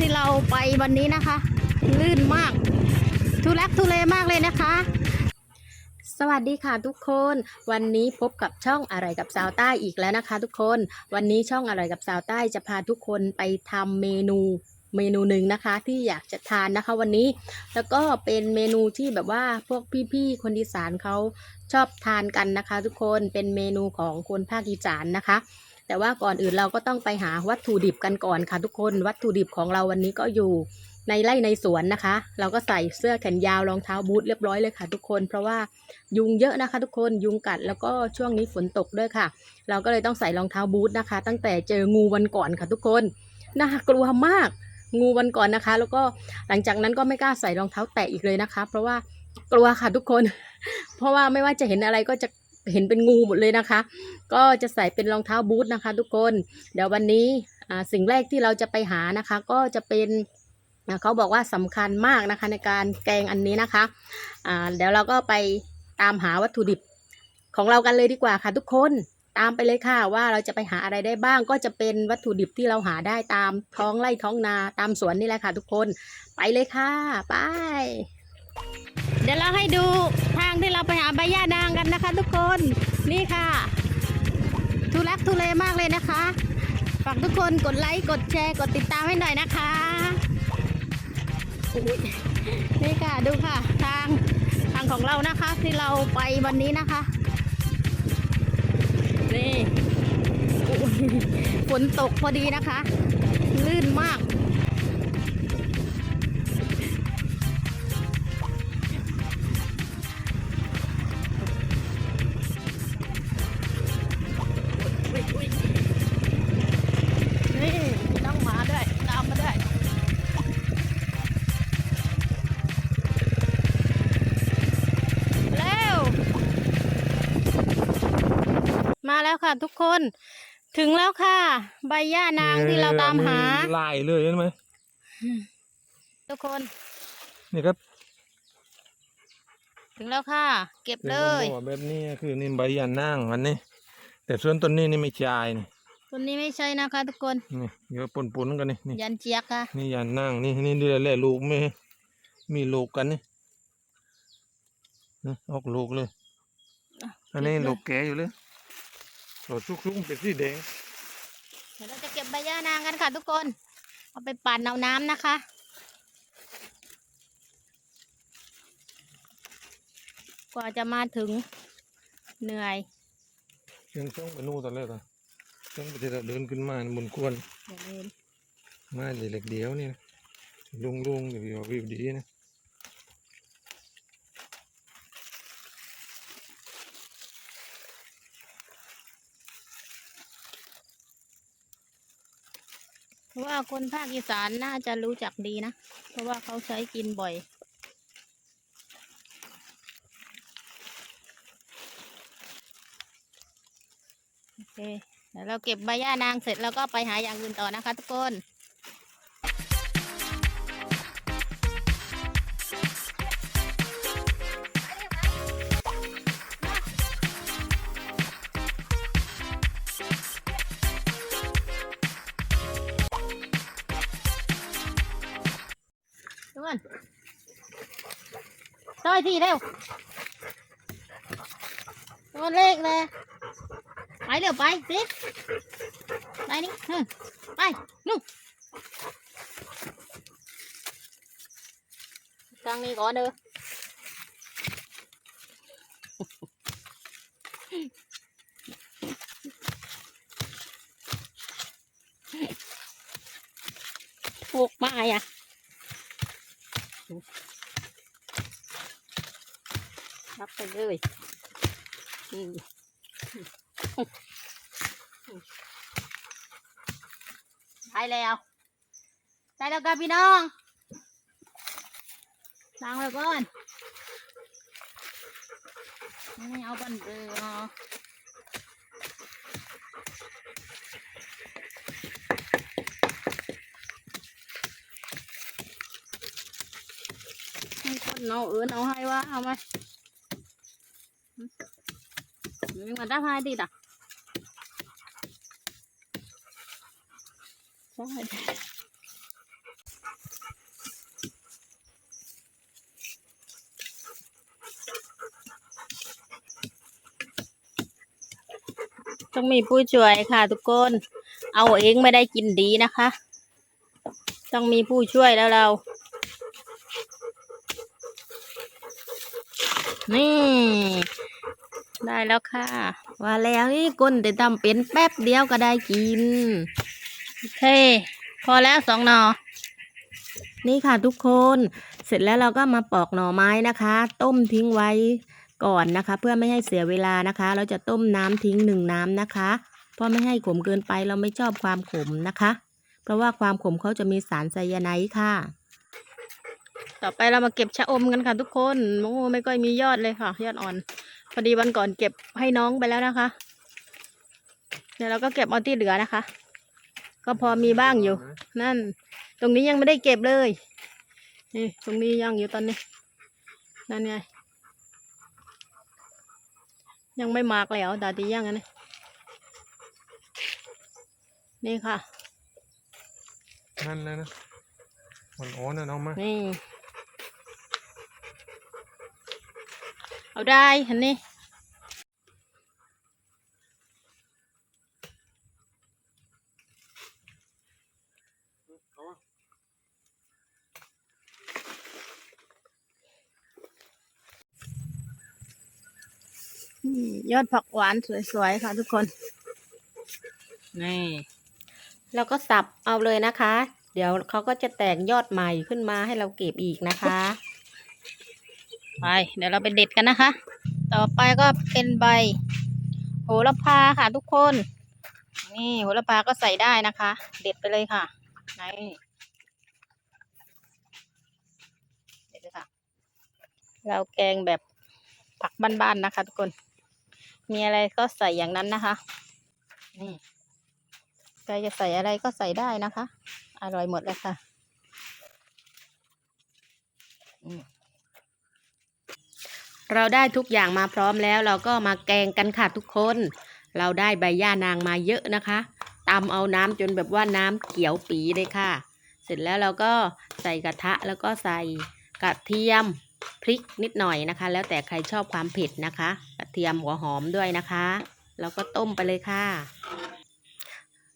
ที่เราไปวันนี้นะคะ ลื่นมาก ทุลักทุเลมากเลยนะคะ สวัสดีค่ะทุกคน วันนี้พบกับช่องอะไรกับสาวใต้อีกแล้วนะคะ ทุกคน วันนี้ช่องอะไรกับสาวใต้จะพาทุกคนไปทำเมนูเมนูหนึ่งนะคะที่อยากจะทานนะคะวันนี้ แล้วก็เป็นเมนูที่แบบว่าพวกพี่ๆคนอีสานเขาชอบทานกันนะคะ ทุกคนเป็นเมนูของคนภาคอีสานนะคะ แต่ว่าก่อนอื่นเราก็ต้องไปหาวัตถุดิบกันก่อนค่ะทุกคน วัตถุดิบของเราวันนี้ก็อยู่ในไร่ในสวนนะคะ เราก็ใส่เสื้อแขนยาวรองเท้าบูทเรียบร้อยเลยค่ะ ทุกคน เพราะว่ายุงเยอะนะคะ ทุกคนยุงกัดแล้วก็ช่วงนี้ฝนตกด้วยค่ะ เราก็เลยต้องใส่รองเท้าบูทนะคะ ตั้งแต่เจองูวันก่อนค่ะ ทุกคนน่ากลัวมากงูวันก่อนนะคะ แล้วก็หลังจากนั้นก็ไม่กล้าใส่รองเท้าแตะอีกเลยนะคะ เพราะว่ากลัวค่ะทุกคน เพราะว่าไม่ว่าจะเห็นอะไรก็จะ เห็นเป็นงูหมดเลยนะคะ ก็จะใส่เป็นรองเท้าบูทนะคะ ทุกคนเดี๋ยววันนี้สิ่งแรกที่เราจะไปหานะคะ ก็จะเป็นเขาบอกว่าสำคัญมากนะคะในการแกงอันนี้นะคะเดี๋ยวเราก็ไปตามหาวัตถุดิบของเรากันเลยดีกว่าค่ะทุกคนตามไปเลยค่ะว่าเราจะไปหาอะไรได้บ้างก็จะเป็นวัตถุดิบที่เราหาได้ตามท้องไร่ท้องนาตามสวนนี่แหละค่ะ ทุกคนไปเลยค่ะไป ดี๋ยวเราให้ดูทางที่เราไปหาใบหญ้านางกันนะคะ ทุกคนนี่ค่ะ ทุลักทุเลมากเลยนะคะฝากทุกคนกดไลค์กดแชร์กดติดตามให้หน่อยนะคะนี่ค่ะดูค่ะ ทางทางของเรานะคะ ที่เราไปวันนี้นะคะนี่ฝนตกพอดีนะคะ ลื่นมาก แล้วค่ะ ทุกคน ถึงแล้วค่ะ ใบหญ้านางที่เราตามหาลายเลยใช่ไหมทุกคนนี่ครับ ถึงแล้วค่ะ เก็บเลยป็นแบบนี้คือนี่ใบยานั่งมันนี่แต่ส่วนต้นนี้นี่ไม่ใช่นี่ต้นนี้ไม่ใช่นะคะทุกคนนี่เยอะปนๆกันนี่นี่ยันเจียกค่ะนี่ยานั่งนี่นี่เดือแหละลูกไม่มีลูกกันนี่นี่ออกลูกเลยอันนี้ลูกแก่อยู่เลย โหลดชุกๆเป็นสีแดงเดี๋ยวเราจะเก็บใบหญ้านางกันค่ะทุกคน เอาไปปั่นเอาน้ำนะคะกว่าจะมาถึงเหนื่อยเชียงช่องไปนู่นตอนแรกอะช่องไปที่เราเดินขึ้นมาบนกวนอย่าลืมมาเล็กๆเดียวนี่นะลุงๆอยู่วิวดีนะ เพราะว่าคนภาคอีสานน่าจะรู้จักดีนะ เพราะว่าเขาใช้กินบ่อย โอเค เดี๋ยวเราเก็บใบหญ้านางเสร็จแล้วก็ไปหาอย่างอื่นต่อนะคะทุกคน ทุกคนซอยที่เร็วตัวเลขเลย ไปเร็วไปสิไปนี่ไปนู่นทางนี้ก่อนเด้อพวกม้อะ รับ ไปเลยได้แล้ว ได้แล้วกันพี่น้องล้างเลยก่อน นี่เอาบันเบือเอาให้คนเอาเอินเอาให้ว่าเอาไหม നിങ്ങളുടെ ഭാര്യയിലാ ต้องมีผู้ช่วยค่ะทุกคน เอาเองไม่ได้กินดีนะคะ ต้องมีผู้ช่วยแล้วเรา นี่ ได้แล้วค่ะ ว่าแล้วนี่ก้นแต่ทำเป็นแป๊บเดียวก็ได้กิน โอเค พอแล้วสองหนอ นี่ค่ะทุกคน เสร็จแล้วเราก็มาปอกหน่อไม้นะคะ ต้มทิ้งไว้ก่อนนะคะ เพื่อไม่ให้เสียเวลานะคะ เราจะต้มน้ำทิ้งหนึ่งน้ำนะคะ เพราะไม่ให้ขมเกินไปเราไม่ชอบความขมนะคะ เพราะว่าความขมเขาจะมีสารไซยาไนด์ค่ะ ต่อไปเรามาเก็บชะอมกันค่ะทุกคนโอ้ไม่ค่อยมียอดเลยค่ะ ยอดอ่อน พอดีวันก่อนเก็บให้น้องไปแล้วนะคะ เดี๋ยวเราก็เก็บเอาที่เหลือนะคะ ก็พอมีบ้างอยู่ นั่น ตรงนี้ยังไม่ได้เก็บเลย นี่ ตรงนี้ยังอยู่ตอนนี้ นั่นไง ยังไม่มากแล้วดาดียังอันนี้นี่ค่ะ นั่นเลยนะมันอ่อนนะน้องมานี่ เอาได้เห็นนี่นี่ยอดผักหวานสวยๆค่ะทุกคน นี่เราก็สับเอาเลยนะคะ เดี๋ยวเขาก็จะแตกยอดใหม่ขึ้นมาให้เราเก็บอีกนะคะ ไป เดี๋ยวเราไปเด็ดกันนะคะ ต่อไปก็เป็นใบ โหระพาค่ะทุกคน นี่โหระพาก็ใส่ได้นะคะ เด็ดไปเลยค่ะนี่เด็ดเลยค่ะ เราแกงแบบผักบ้านๆนะคะ ทุกคน มีอะไรก็ใส่อย่างนั้นนะคะ นี่ใครจะใส่อะไรก็ใส่ได้นะคะ อร่อยหมดเลยค่ะ อืม เราได้ทุกอย่างมาพร้อมแล้ว เราก็มาแกงกันค่ะทุกคน เราได้ใบย่านางมาเยอะนะคะตำเอาน้ำจนแบบว่าน้ำเขียวปีเลยค่ะ เสร็จแล้วเราก็ใส่กระทะแล้วก็ใส่กระเทียมพริกนิดหน่อยนะคะ แล้วแต่ใครชอบความเผ็ดนะคะ กระเทียมหัวหอมด้วยนะคะ แล้วก็ต้มไปเลยค่ะ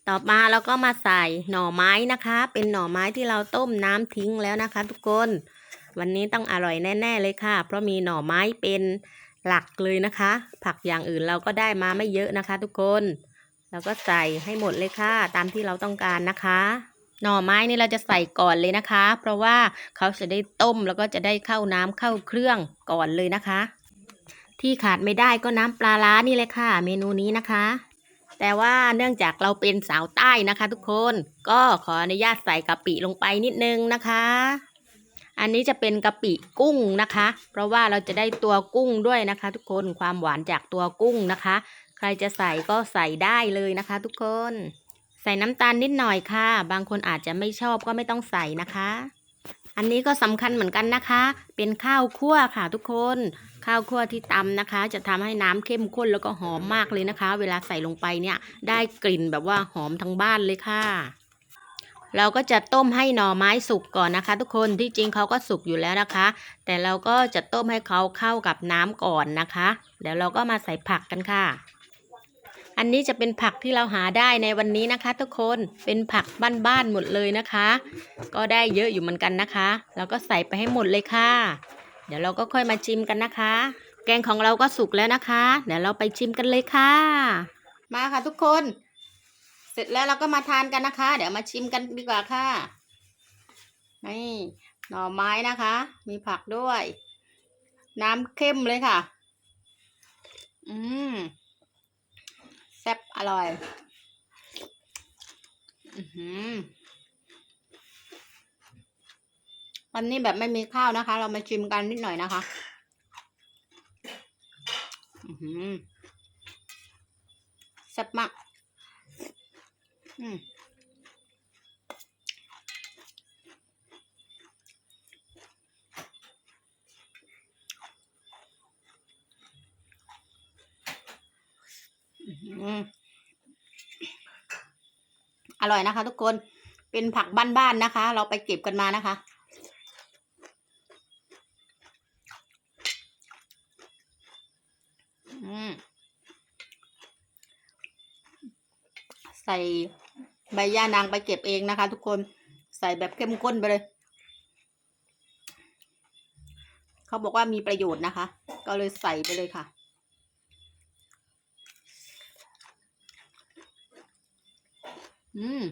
ต่อมาเราก็มาใส่หน่อไม้นะคะ เป็นหน่อไม้ที่เราต้มน้ำทิ้งแล้วนะคะ ทุกคน วันนี้ต้องอร่อยแน่ ๆ เลยค่ะ เพราะมีหน่อไม้เป็นหลักเลยนะคะ ผักอย่างอื่นเราก็ได้มาไม่เยอะนะคะ ทุกคนเราก็ใส่ให้หมดเลยค่ะ ตามที่เราต้องการนะคะ หน่อไม้นี่เราจะใส่ก่อนเลยนะคะ เพราะว่าเขาจะได้ต้มแล้วก็จะได้เข้าน้ำเข้าเครื่องก่อนเลยนะคะ ที่ขาดไม่ได้ก็น้ำปลาร้านี่เลยค่ะ เมนูนี้นะคะ แต่ว่าเนื่องจากเราเป็นสาวใต้นะคะ ทุกคนก็ขออนุญาตใส่กะปิลงไปนิดนึงนะคะ อันนี้จะเป็นกะปิกุ้งนะคะ เพราะว่าเราจะได้ตัวกุ้งด้วยนะคะ ทุกคนความหวานจากตัวกุ้งนะคะ ใครจะใส่ก็ใส่ได้เลยนะคะ ทุกคน ใส่น้ำตาลนิดหน่อยค่ะ บางคนอาจจะไม่ชอบก็ไม่ต้องใส่นะคะ อันนี้ก็สำคัญเหมือนกันนะคะ เป็นข้าวคั่วค่ะ ทุกคน ข้าวคั่วที่ตำนะคะ จะทำให้น้ำเข้มข้นแล้วก็หอมมากเลยนะคะ เวลาใส่ลงไปเนี่ย ได้กลิ่นแบบว่าหอมทั้งบ้านเลยค่ะ เราก็จะต้มให้หน่อไม้สุกก่อนนะคะ ทุกคนที่จริงเขาก็สุกอยู่แล้วนะคะ แต่เราก็จะต้มให้เขาเข้ากับน้ำก่อนนะคะเดี๋ยวเราก็มาใส่ผักกันค่ะ อันนี้จะเป็นผักที่เราหาได้ในวันนี้นะคะ ทุกคนเป็นผักบ้านๆหมดเลยนะคะ ก็ได้เยอะอยู่เหมือนกันนะคะเราก็ใส่ไปให้หมดเลยค่ะ เดี๋ยวเราก็ค่อยมาชิมกันนะคะ แกงของเราก็สุกแล้วนะคะ เดี๋ยวเราไปชิมกันเลยค่ะ มาค่ะทุกคน เสร็จแล้วเราก็มาทานกันนะคะ เดี๋ยวมาชิมกันดีกว่าค่ะนี่หน่อไม้นะคะ มีผักด้วย น้ำเข้มเลยค่ะ อืมแซ่บอร่อยอือหือวันนี้แบบไม่มีข้าวนะคะ เรามาชิมกันนิดหน่อยนะคะอือหือแซ่บมาก อืมอื้อหืออร่อยนะคะ ทุกคนเป็นผักบ้านๆนะคะ เราไปเก็บกันมานะคะ อืมใส่ ใบย่านางไปเก็บเองนะคะ ทุกคนใส่แบบเข้มข้นไปเลย เขาบอกว่ามีประโยชน์นะคะ ก็เลยใส่ไปเลยค่ะ อืม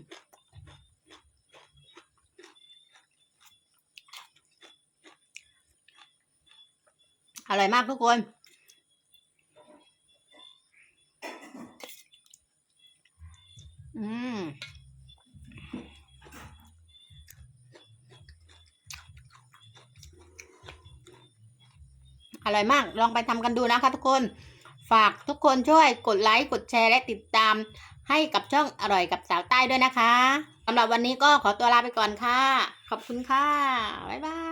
อร่อยมากทุกคน อืมอร่อยมาก ลองไปทำกันดูนะคะทุกคน ฝากทุกคนช่วยกดไลค์ กดแชร์ และติดตาม ให้กับช่องอร่อยกับสาวใต้ด้วยนะคะสำหรับวันนี้ก็ขอตัวลาไปก่อนค่ะ ขอบคุณค่ะ บ๊ายบาย